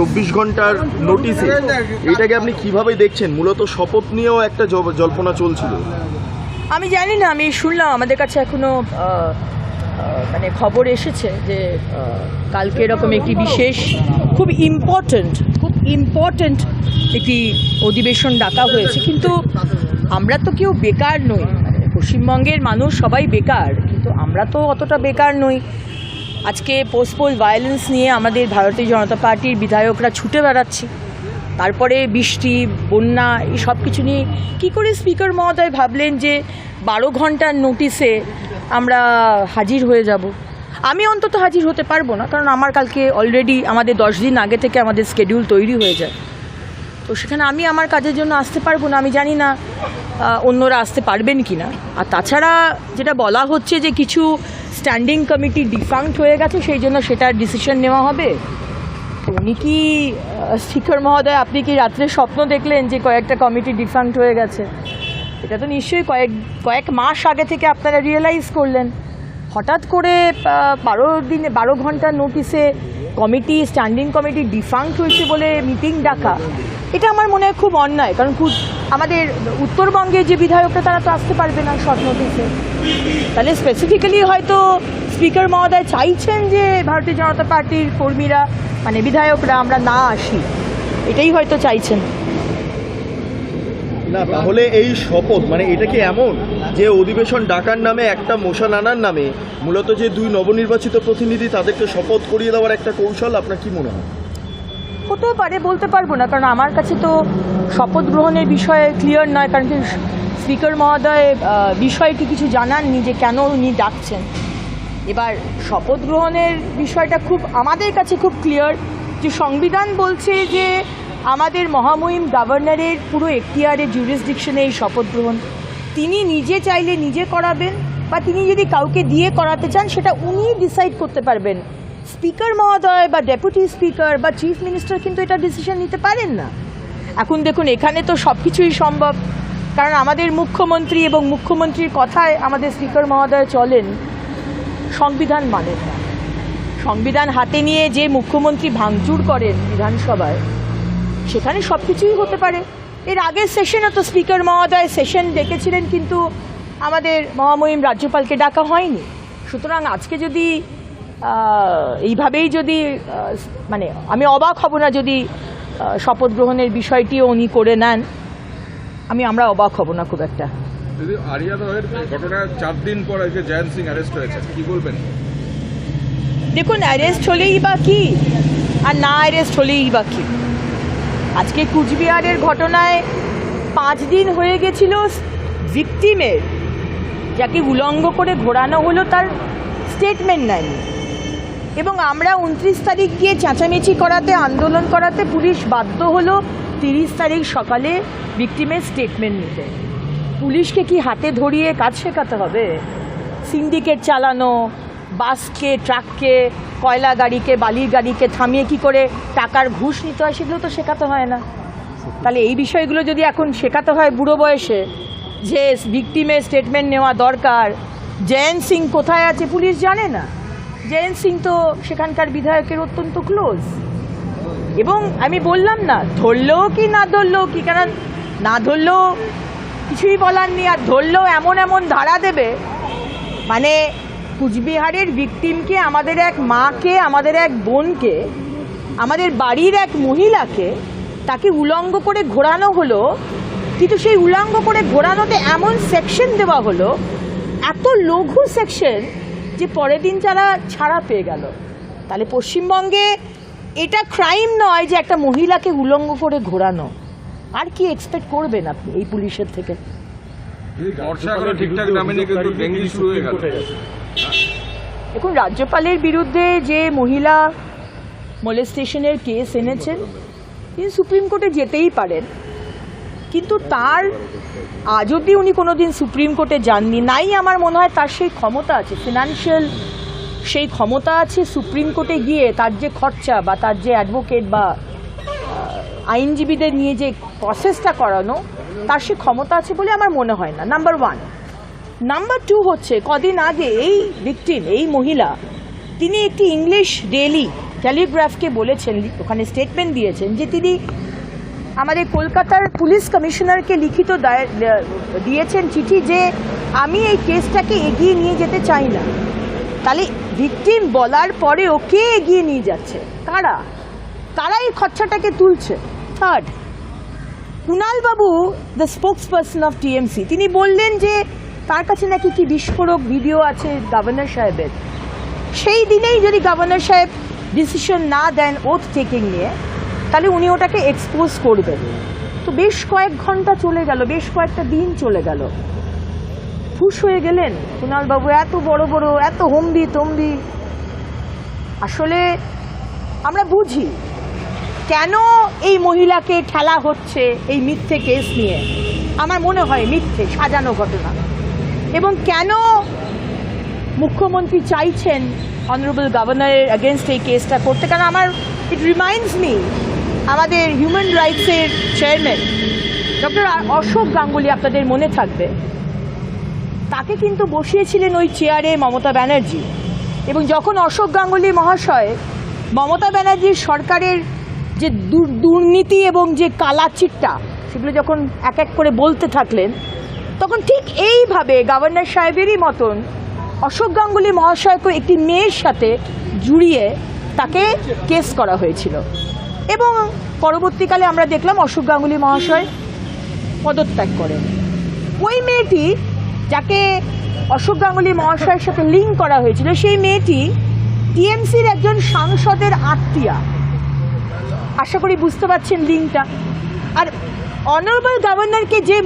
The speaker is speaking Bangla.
চব্বিশ ঘণ্টার নোটিশে এটাকে আপনি কীভাবে দেখছেন? মূলত শপথ নিয়েও একটা জল্পনা চলছিল। আমি জানি না, আমি শুনলাম, আমাদের কাছে এখনও মানে খবর এসেছে যে কালকে এরকম একটি বিশেষ, খুব ইম্পর্ট্যান্ট খুব ইম্পর্ট্যান্ট একটি অধিবেশন ডাকা হয়েছে। কিন্তু আমরা তো কেউ বেকার নই। মানে পশ্চিমবঙ্গের মানুষ সবাই বেকার, কিন্তু আমরা তো অতটা বেকার নই। আজকে পোস্টপোল ভায়োলেন্স নিয়ে আমাদের ভারতীয় জনতা পার্টির বিধায়করা ছুটে বেড়াচ্ছি। তারপরে বৃষ্টি, বন্যা, এই সব কিছু নিয়ে কী করে স্পিকার মহোদয় ভাবলেন যে বারো ঘণ্টার নোটিসে আমরা হাজির হয়ে যাব? আমি অন্তত হাজির হতে পারব না, কারণ আমার কালকে অলরেডি আমাদের দশ দিন আগে থেকে আমাদের স্কেডিউল তৈরি হয়ে যায়। তো সেখানে আমি আমার কাজের জন্য আসতে পারব না, আমি জানি না অন্যরা আসতে পারবেন কি না আর তাছাড়া যেটা বলা হচ্ছে যে কিছু স্ট্যান্ডিং কমিটি ডিফাংট হয়ে গেছে, সেই জন্য সেটার ডিসিশন নেওয়া হবে? উনি কি স্পিকার মহোদয়, আপনি কি রাত্রে স্বপ্ন দেখলেন যে কয়েকটা কমিটি ডিফাংট হয়ে গেছে? এটা তো নিশ্চয়ই কয়েক কয়েক মাস আগে থেকে আপনারা রিয়েলাইজ করলেন। হঠাৎ করে বারো দিনে, বারো ঘণ্টার নোটিসে কমিটি স্ট্যান্ডিং কমিটি ডিফাঙ্ক হয়েছে বলে মিটিং ডাকা, এটা আমার মনে হয় খুব অন্যায়, কারণ খুব আমাদের উত্তরবঙ্গে যে বিধায়করা তারা তো আসতে পারবে না শর্ট নোটিসে তাহলে স্পেসিফিক্যালি হয়তো স্পিকার মহোদয় চাইছেন যে ভারতীয় জনতা পার্টির কর্মীরা মানে বিধায়করা আমরা না আসি, এটাই হয়তো চাইছেন। না, তাহলে এই শপথ মানে এটা কি এমন? যে অধিবেশন ডাকার নামে, একটা মোশন আনার নামে, মূলত যে দুই নবনির্বাচিত প্রতিনিধি তাদেরকে শপথ করিয়ে দেওয়ার একটা কৌশল, আপনার কি মনে হয়? হতেও পারে, বলতে পারব না, কারণ আমার কাছে তো শপথ গ্রহণের বিষয়ে ক্লিয়ার নয়, কারণ স্পিকার মহোদয় বিষয়টি কিছু জানাননি যে কেন উনি ডাকছেন। এবার শপথ গ্রহণের বিষয়টা খুব, আমাদের কাছে খুব ক্লিয়ার যে সংবিধান বলছে যে আমাদের মহামহিম গভর্নরের পুরো এখতিয়ারের জুরিসডিকশনে এই শপথ গ্রহণ তিনি নিজে চাইলে নিজে করাবেন বা তিনি যদি কাউকে দিয়ে করাতে চান, সেটা উনি ডিসাইড করতে পারবেন। স্পিকার মহোদয় বা ডেপুটি স্পিকার বা চিফ মিনিস্টার কিন্তু এটা ডিসিশন নিতে পারেন না। এখন দেখুন, এখানে তো সব কিছুই সম্ভব। কারণ আমাদের মুখ্যমন্ত্রী এবং মুখ্যমন্ত্রীর কথায় আমাদের স্পিকার মহোদয় চলেন, সংবিধান মানেন না। সংবিধান হাতে নিয়ে যে মুখ্যমন্ত্রী ভাঙচুর করেন বিধানসভায়, সেখানে সব কিছুই হতে পারে। এর আগের সেশনে তো স্পিকার মহোদয় সেশন ডেকেছিলেন কিন্তু আমাদের মহামহিম রাজ্যপালকে ডাকা হয়নি। সুতরাং আজকে যদি এইভাবেই যদি মানে আমি অবাক হব না যদি শপথ গ্রহণের বিষয়টিও উনি করে নেন। আমি আমরা অবাক হব না খুব একটা। ঘটনার চার দিন পর আজকে জয়ন্ত সিং অ্যারেস্ট হয়েছে কি বলবেন? দেখুন অ্যারেস্ট হলেই বা কি আর না অ্যারেস্ট হলেই বা কি। আজকে কুচবিহারের ঘটনায় পাঁচ দিন হয়ে গেছিল ভিকটিমের যাকে উলঙ্গ করে ঘোরানো হলো তার স্টেটমেন্ট নেয়নি এবং আমরা উনত্রিশ তারিখ গিয়ে চেঁচামেচি করাতে, আন্দোলন করাতে পুলিশ বাধ্য হলো তিরিশ তারিখ সকালে ভিকটিমের স্টেটমেন্ট নিতে। পুলিশকে কি হাতে ধরিয়ে কাজ শেখাতে হবে? সিন্ডিকেট চালানো বাসকে ট্রাককে কয়লা গাড়িকে, বালির গাড়িকে থামিয়ে কি করে টাকার ঘুষ নিতে হয়, সেগুলো তো শেখাতে হয় না। তাহলে এই বিষয়গুলো যদি এখন শেখাতে হয় বুড়ো বয়সে, যে ভিকটিমের স্টেটমেন্ট নেওয়া দরকার জয়ন্ত সিং কোথায় আছে পুলিশ জানে না? জয়ন্ত সিং তো সেখানকার বিধায়কের অত্যন্ত ক্লোজ এবং আমি বললাম না, ধরলেও কি, না ধরলেও কি কারণ না ধরলেও কিছুই বলার নেই, আর ধরলেও এমন এমন ধারা দেবে মানে কুচবিহারের ভিকটিমকে আমাদের এক মাকে, আমাদের এক বোনকে, আমাদের বাড়ির এক মহিলাকে তাকে উলঙ্গ করে ঘোরানো হলো। কিন্তু সেই উলঙ্গ করে ঘোরানোতে এমন সেকশন দেওয়া হলো, এত লঘু সেকশন যে পরের দিন যারা ছাড়া পেয়ে গেল। তাহলে পশ্চিমবঙ্গে এটা ক্রাইম নয় যে একটা মহিলাকে উলঙ্গ করে ঘোরানো। আর কি এক্সপেক্ট করবেন আপনি এই পুলিশের থেকে? ঠিকঠাক শুরু হয়ে গেল। দেখুন, রাজ্যপালের বিরুদ্ধে যে মহিলা মলেস্টেশনের কেস এনেছেন, তিনি সুপ্রিম কোর্টে যেতেই পারেন। কিন্তু তার, আজ অব্দি উনি কোনো দিন সুপ্রিম কোর্টে যাননি। নাই আমার মনে হয় তার সেই ক্ষমতা আছে ফিনান্সিয়াল সেই ক্ষমতা আছে সুপ্রিম কোর্টে গিয়ে তার যে খরচা বা তার যে অ্যাডভোকেট বা আইনজীবীদের নিয়ে যে প্রসেসটা করানো, তার সে ক্ষমতা আছে বলে আমার মনে হয় না। নাম্বার ওয়ান নাম্বার টু হচ্ছে, কদিন আগে এই ভিকটিম এই মহিলা, তিনি একটি ইংলিশ ডেলি টেলিগ্রাফকে বলেছেন, ওখানে স্টেটমেন্ট দিয়েছেন যে তিনি আমাদের কলকাতার পুলিশ কমিশনারকে লিখিত দিয়েছেন চিঠি যে আমি এই কেসটাকে এগিয়ে নিয়ে যেতে চাই না। তাহলে ভিকটিম বলার পরে ওকে এগিয়ে নিয়ে যাচ্ছে? কারা? তারা এই খরচাটাকে তুলছে। থার্ড কুণাল বাবু the spokesperson of TMC তিনি বললেন যে তার কাছে নাকি কি বিস্ফোরক ভিডিও আছে গভর্নর সাহেবের? সেই দিনেই যদি গভর্নর সাহেব ডিসিশন না দেন ওথ টেকিং নিয়ে, তাহলে উনি ওটাকে এক্সপোজ করবেন। তো বেশ কয়েক ঘণ্টা চলে গেল, বেশ কয়েকটা দিন চলে গেল। খুশ হয়ে গেলেন কুণাল বাবু, এত বড় বড়, এত হম্বি তম্বি। আসলে আমরা বুঝি কেন এই মহিলাকে ঠেলা হচ্ছে এই মিথ্যে কেস নিয়ে। আমার মনে হয় মিথ্যে, সাজানো ঘটনা। এবং কেন মুখ্যমন্ত্রী চাইছেন অনারেবল গভর্নরের এগেনস্ট এই কেসটা করতে? কারণ আমার ইট রিমাইন্ডস মি আমাদের হিউম্যান রাইটসের চেয়ারম্যান ডক্টর অশোক গাঙ্গুলি আপনাদের মনে থাকবে? তাকে কিন্তু বসিয়েছিলেন ওই চেয়ারে মমতা ব্যানার্জি। এবং যখন অশোক গাঙ্গুলি মহাশয় মমতা ব্যানার্জির সরকারের যে দুর- দুর্নীতি এবং যে কালা চিট্টা সেগুলো যখন এক এক করে বলতে থাকলেন তখন ঠিক এইভাবে গভর্নর সাহেবেরই মতন অশোক গাঙ্গুলি মহাশয়কে একটি মেয়ের সাথে জুড়িয়ে তাকে কেস করা হয়েছিল। এবং পরবর্তীকালে আমরা দেখলাম অশোক গাঙ্গুলি মহাশয় পদত্যাগ করেন। ওই মেয়েটি যাকে অশোক গাঙ্গুলি মহাশয়ের সাথে লিঙ্ক করা হয়েছিল, সেই মেয়েটি টিএমসির একজন সাংসদের আত্মীয়া। আশা করি বুঝতে পারছেন লিঙ্কটা। আর অনারেবল গভর্নরকে যে